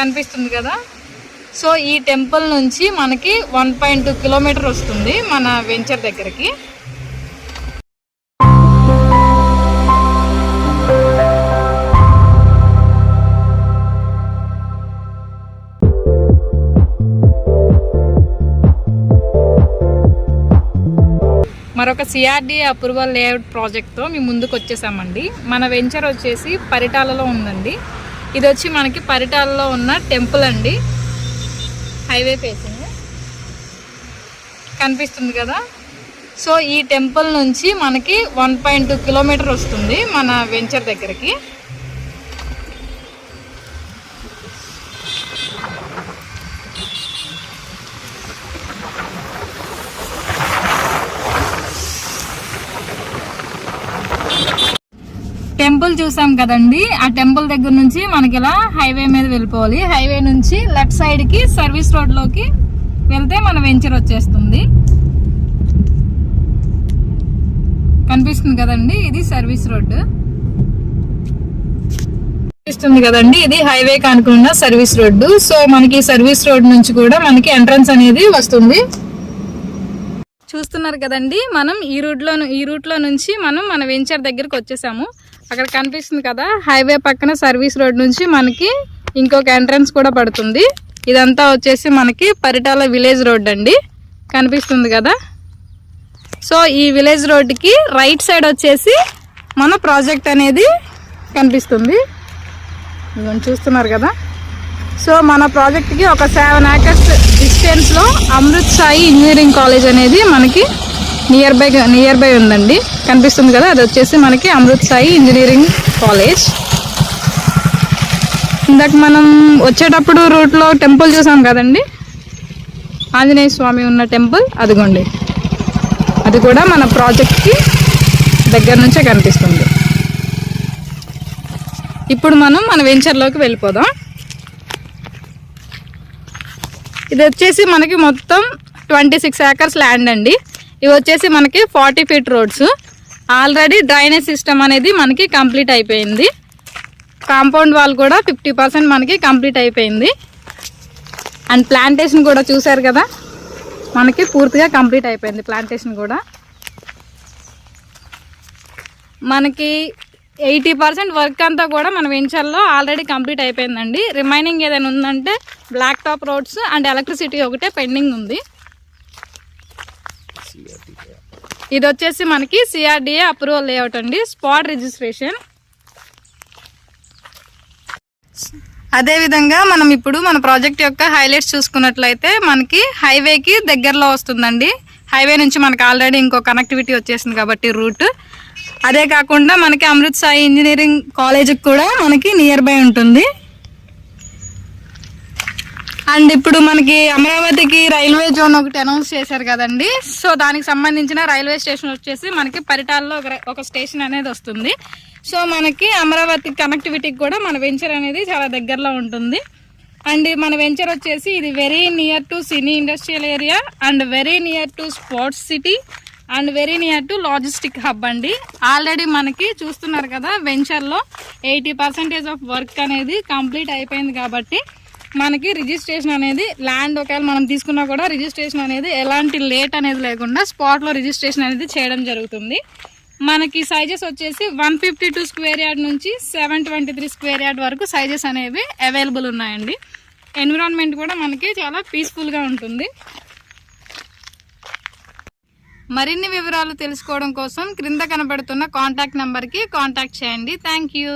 కనిపిస్తుంది కదా. సో ఈ టెంపుల్ నుంచి మనకి వన్ పాయింట్ టూ కిలోమీటర్ వస్తుంది మన వెంచర్ దగ్గరికి. మరొక సిఆర్డి అప్రూవల్ లేఅవుట్ ప్రాజెక్ట్తో మేము ముందుకు వచ్చేసామండి మన వెంచర్ వచ్చేసి పరిటాలలో ఉందండి. ఇది వచ్చి మనకి పరిటాలలో ఉన్న టెంపుల్ అండి. Highway facing. కనిపిస్తుంది కదా? సో ఈ టెంపుల్ నుంచి మనకి వన్ పాయింట్ టూ కిలోమీటర్ వస్తుంది మన వెంచర్ దగ్గరికి. టెంపుల్ చూసాం కదండి. ఆ టెంపుల్ దగ్గర నుంచి మనకి ఇలా హైవే మీద వెళ్ళిపోవాలి. హైవే నుంచి లెఫ్ట్ సైడ్కి సర్వీస్ రోడ్లోకి వెళ్తే మన వెంచర్ వచ్చేస్తుంది. కనిపిస్తుంది కదండి. ఇది సర్వీస్ రోడ్. కనిపిస్తుంది కదండి. ఇది హైవే కానుకున్న సర్వీస్ రోడ్డు సో మనకి సర్వీస్ రోడ్ నుంచి కూడా మనకి ఎంట్రన్స్ అనేది వస్తుంది. చూస్తున్నారు కదండి. మనం ఈ రూట్లో ఈ రూట్లో నుంచి మనం మన వెంచర్ దగ్గరికి వచ్చేసాము. అక్కడ కనిపిస్తుంది కదా హైవే పక్కన సర్వీస్ రోడ్ నుంచి మనకి ఇంకొక ఎంట్రన్స్ కూడా పడుతుంది. ఇదంతా వచ్చేసి మనకి పరిటాల విలేజ్ రోడ్ అండి. కనిపిస్తుంది కదా? సో ఈ విలేజ్ రోడ్డుకి రైట్ సైడ్ వచ్చేసి మన ప్రాజెక్ట్ అనేది కనిపిస్తుంది. చూస్తున్నారు కదా? సో మన ప్రాజెక్ట్కి ఒక సెవెన్ ఏకర్స్ డిస్టెన్స్లో అమృత్ సాయి ఇంజనీరింగ్ కాలేజ్ అనేది మనకి నియర్ బై నియర్ బై ఉందండి. కనిపిస్తుంది కదా అది వచ్చేసి మనకి అమృత్ సాయి ఇంజనీరింగ్ కాలేజ్ ఇందాక మనం వచ్చేటప్పుడు రూట్లో టెంపుల్ చూసాం కదండి. ఆంజనేయ స్వామి ఉన్న టెంపుల్ అదిగోండి. అది కూడా మన ప్రాజెక్ట్కి దగ్గర నుంచే కనిపిస్తుంది. ఇప్పుడు మనం మన వెంచర్లోకి వెళ్ళిపోదాం. ఇది వచ్చేసి మనకి మొత్తం ట్వంటీ సిక్స్ ఏకర్స్ ల్యాండ్ అండి. ఇవి వచ్చేసి మనకి forty feet roads. Already drainage system అనేది మనకి కంప్లీట్ అయిపోయింది. కాంపౌండ్ వాల్ కూడా ఫిఫ్టీ పర్సెంట్ మనకి కంప్లీట్ అయిపోయింది. అండ్ ప్లాంటేషన్ కూడా చూసారు కదా? మనకి పూర్తిగా కంప్లీట్ అయిపోయింది ప్లాంటేషన్ కూడా. మనకి ఎయిటీ పర్సెంట్ వర్క్ అంతా కూడా మన వెంచర్లో ఆల్రెడీ కంప్లీట్ అయిపోయిందండి. రిమైనింగ్ ఏదైనా ఉందంటే black top roads and electricity ఒకటే పెండింగ్ ఉంది. ఇది వచ్చేసి మనకి సిఆర్డిఏ అప్రూవల్ లేఅవుట్ అండి. స్పాట్ రిజిస్ట్రేషన్ అదేవిధంగా మనం ఇప్పుడు మన ప్రాజెక్ట్ యొక్క హైలైట్స్ చూసుకున్నట్లయితే మనకి హైవేకి దగ్గరలో వస్తుందండి. హైవే నుంచి మనకి ఆల్రెడీ ఇంకో కనెక్టివిటీ వచ్చేసింది కాబట్టి రూట్. అదే కాకుండా మనకి అమృత్ సాయి ఇంజనీరింగ్ కాలేజీకి కూడా మనకి నియర్ బై ఉంటుంది. అండ్ ఇప్పుడు మనకి అమరావతికి రైల్వే జోన్ ఒకటి అనౌన్స్ చేశారు కదండి. సో దానికి సంబంధించిన రైల్వే స్టేషన్ వచ్చేసి మనకి పరిటాల్లో ఒక ఒక స్టేషన్ అనేది వస్తుంది. సో మనకి అమరావతి కనెక్టివిటీకి కూడా మన వెంచర్ అనేది చాలా దగ్గరలో ఉంటుంది. అండ్ మన వెంచర్ వచ్చేసి ఇది very near to cine industrial area and very near to sports city and very near to logistic hub అండి. ఆల్రెడీ మనకి చూస్తున్నారు కదా వెంచర్లో ఎయిటీ పర్సెంటేజ్ ఆఫ్ వర్క్ అనేది కంప్లీట్ అయిపోయింది కాబట్టి మనకి రిజిస్ట్రేషన్ అనేది ల్యాండ్ ఒకవేళ మనం తీసుకున్నా కూడా రిజిస్ట్రేషన్ అనేది ఎలాంటి లేట్ అనేది లేకుండా స్పాట్లో రిజిస్ట్రేషన్ అనేది చేయడం జరుగుతుంది. మనకి సైజెస్ వచ్చేసి one fifty two square yard నుంచి seven twenty three square yard వరకు సైజెస్ అనేవి అవైలబుల్ ఉన్నాయండి. ఎన్విరాన్మెంట్ కూడా మనకి చాలా పీస్ఫుల్గా ఉంటుంది. మరిన్ని వివరాలు తెలుసుకోవడం కోసం క్రింద కనబడుతున్న కాంటాక్ట్ నెంబర్కి కాంటాక్ట్ చేయండి. Thank you